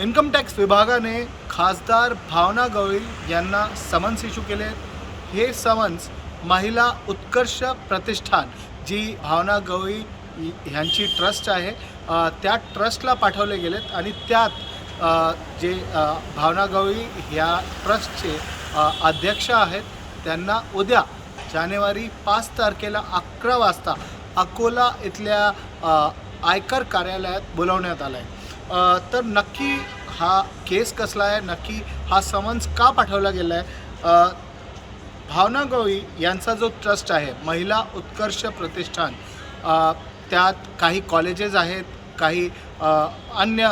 Income tax विभागाने खासदार भावना गवळी यांना समन्स इश्यू केले. हे समन्स महिला उत्कर्ष प्रतिष्ठान जी भावना गवळी ह्यांची ट्रस्ट आहे त्या ट्रस्टला पाठवले गेलेत आणि त्यात जे भावना गवळी ह्या ट्रस्टचे अध्यक्ष आहेत त्यांना उद्या जानेवारी पाच तारखेला अकरा वाजता अकोला इथल्या आयकर कार्यालयात बोलवण्यात आलं आहे तर नक्की हा केस कसला आहे? नक्की हा समन्स का पाठवला गेला आहे भावना गवई यांचा जो ट्रस्ट आहे महिला उत्कर्ष प्रतिष्ठान त्यात काही कॉलेजेस आहेत काही अन्य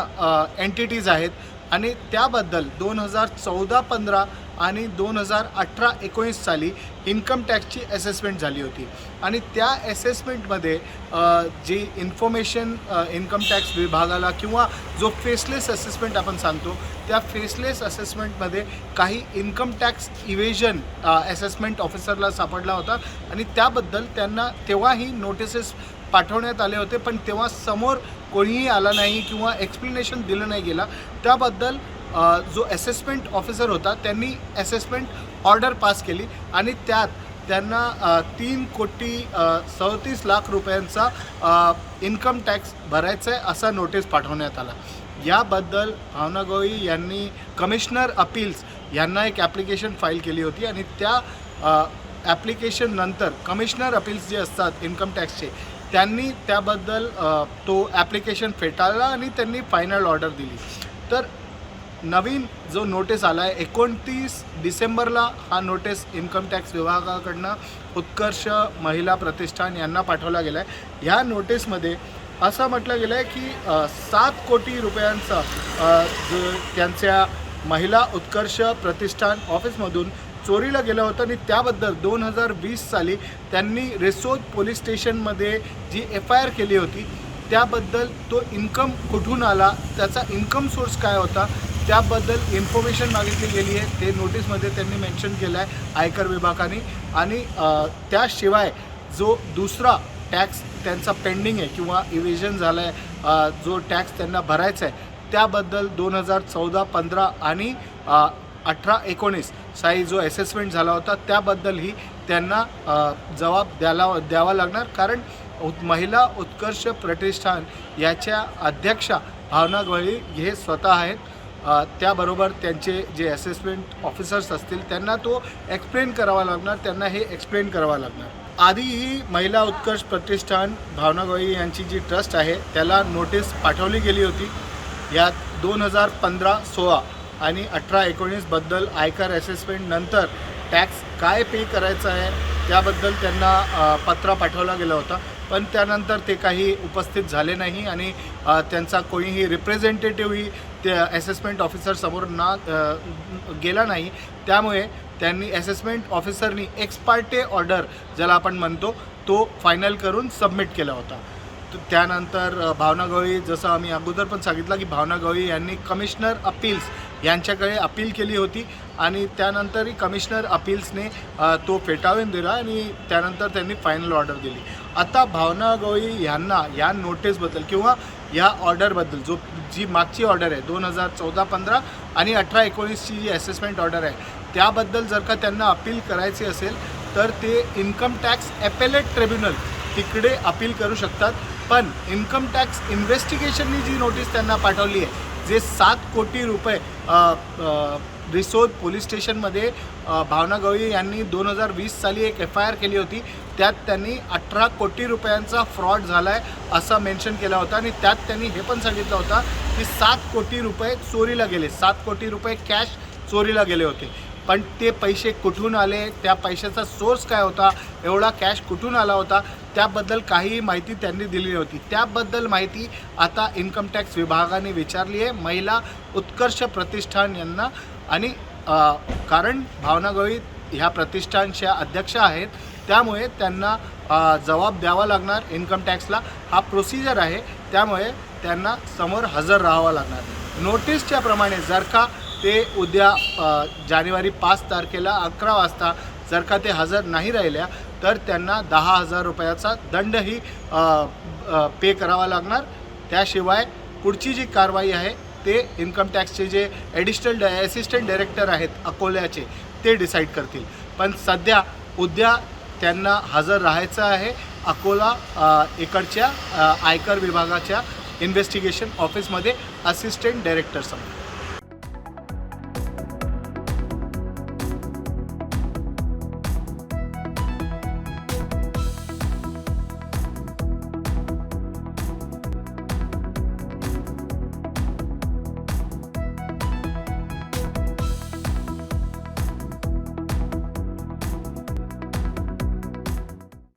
एंटिटीज आहेत आणि त्याबद्दल दोन हजार चौदा पंधरा आणि दोन हजार अठरा एकोणीस साली इन्कम टॅक्सची असेसमेंट झाली होती. आणि त्या असेसमेंटमध्ये जी इन्फॉर्मेशन इन्कम टॅक्स विभागाला किंवा जो फेसलेस असेसमेंट आपण सांगतो त्या फेसलेस असेसमेंटमध्ये काही इन्कम टॅक्स इव्हेजन असेसमेंट ऑफिसरला सापडला होता. आणि त्याबद्दल त्यांना तेव्हाही नोटिसेस पाठवण्यात आले होते पण तेव्हा समोर कोणीही आला नाही किंवा एक्सप्लेनेशन दिलं नाही गेला. त्याबद्दल जो असेसमेंट ऑफिसर होता त्यांनी असेसमेंट ऑर्डर पास केली आणि त्यात त्यांना तीन कोटी सदतीस लाख रुपयांचा इन्कम टॅक्स भरायचा आहे असा नोटीस पाठवण्यात आला. याबद्दल भावना गोई यांनी कमिशनर अपील्स यांना एक ॲप्लिकेशन फाईल केली होती आणि त्या ॲप्लिकेशन नंतर कमिशनर अपील्स जे असतात इन्कम टॅक्सचे त्यांनी त्याबद्दल तो ॲप्लिकेशन फेटाळला आणि त्यांनी फायनल ऑर्डर दिली. तर नवीन जो नोटीस आला आहे एकोणतीस डिसेंबरला हा नोटीस इन्कम टॅक्स विभागाकडनं उत्कर्ष महिला प्रतिष्ठान यांना पाठवला गेला आहे ह्या नोटीसमध्ये असं म्हटलं गेलं आहे की सात कोटी रुपयांचा त्यांच्या महिला उत्कर्ष प्रतिष्ठान ऑफिसमधून चोरीला गेलं होतं आणि त्याबद्दल दोन हजार वीस साली त्यांनी रेसोद पोलीस स्टेशनमध्ये जी एफ आय आर केली होती त्याबद्दल तो इन्कम कुठून आला त्याचा इन्कम सोर्स काय होता त्याबद्दल इन्फॉर्मेशन मागितली गेली आहे. ते नोटीसमध्ये त्यांनी मेन्शन केलं आहे आयकर विभागाने. आणि त्याशिवाय जो दुसरा टॅक्स त्यांचा पेंडिंग आहे किंवा इव्हिजन झाला आहे जो टॅक्स त्यांना भरायचा आहे त्याबद्दल दोन हजार चौदा पंधरा आणि अठरा एकोणीस साई जो असेसमेंट झाला होता त्याबद्दलही त्यांना जबाब द्यायला द्यावा लागणार. कारण उत महिला उत्कर्ष प्रतिष्ठान याच्या अध्यक्षा भावना गवळी हे स्वतः आहेत. त्याबरोबर त्यांचे जे असेसमेंट ऑफिसर्स असतील त्यांना तो एक्सप्लेन करावा लागणार त्यांना हे एक्सप्लेन करावं लागणार. आधी ही महिला उत्कर्ष प्रतिष्ठान भावना गवळी यांची जी ट्रस्ट आहे त्याला नोटीस पाठवली गेली होती. यात दोन हजार पंधरा सोळा आणि अठरा एकोणीसबद्दल आयकर असेसमेंट नंतर टॅक्स काय पे करायचं आहे त्याबद्दल त्यांना पत्र पाठवला गेलं होतं. पण त्यानंतर ते काही उपस्थित झाले नाही आणि त्यांचा कोणीही रिप्रेझेंटेटिव्हही त्या असेसमेंट ऑफिसरसमोर ना गेला नाही. त्यामुळे त्यांनी असेसमेंट ऑफिसरनी एक्सपार्टे ऑर्डर ज्याला आपण म्हणतो तो फायनल करून सबमिट केला होता. त्यानंतर भावना गवळी जसं आम्ही अगोदर पण सांगितलं की भावना गवळी यांनी कमिशनर अपील्स यांच्याकडे अपील केली होती आणि त्यानंतरही कमिशनर अपील्सने तो फेटाळून दिला आणि त्यानंतर त्यांनी फायनल ऑर्डर दिली. आता भावना गवळी यांना या नोटीसबद्दल किंवा या ऑर्डरबद्दल जो जी मागची ऑर्डर आहे दोन हजार चौदा पंधरा आणि अठरा एकोणीसची जी असेसमेंट ऑर्डर आहे त्याबद्दल जर का त्यांना अपील करायची असेल तर ते इन्कम टॅक्स ॲपेलेट ट्रिब्युनल तिकडे अपील करू शकतात. पण इन्कम टॅक्स इन्व्हेस्टिगेशननी जी नोटीस त्यांना पाठवली आहे जे सात कोटी रुपये रिसोद पोलीस स्टेशनमध्ये भावना गवळी यांनी दोन हजार वीस साली एक एफ आय आर केली होती. त्यात त्यांनी अठरा कोटी रुपयांचा फ्रॉड झाला आहे असं मेन्शन केला होता आणि त्यात त्यांनी हे पण सांगितलं होतं की सात कोटी रुपये चोरीला गेले. सात कोटी रुपये कॅश चोरीला गेले होते. पण ते पैसे कुठून आले? त्या पैशाचा सोर्स काय होता? एवढा कॅश कुठून आला होता? त्याबद्दल काही माहिती त्यांनी दिली नव्हती त्याबद्दल माहिती आता इन्कम टॅक्स विभागाने विचारली आहे. महिला उत्कर्ष प्रतिष्ठान यांना आणि कारण भावना गवळी ह्या प्रतिष्ठानच्या अध्यक्ष आहेत. त्यामुळे त्यांना जबाब द्यावा लागणार इन्कम टॅक्सला. हा प्रोसिजर आहे. त्यामुळे त्यांना समोर हजर राहावं लागणार. नोटीसच्या प्रमाणे जर का ते उद्या जानेवारी पाच तारखेला अकरा वाजता जर का ते हजर नाही राहिल्या तर त्यांना दहा हजार रुपयाचा दंडही पे करावा लागणार. त्याशिवाय पुढची जी कारवाई आहे ते इन्कम टॅक्सचे जे ॲडिशनल ॲसिस्टंट डायरेक्टर आहेत अकोल्याचे ते डिसाईड करतील. पण सध्या उद्या त्यांना हजर राहायचं आहे अकोला इकडच्या आयकर विभागाच्या इन्व्हेस्टिगेशन ऑफिसमध्ये असिस्टंट डायरेक्टरसमोर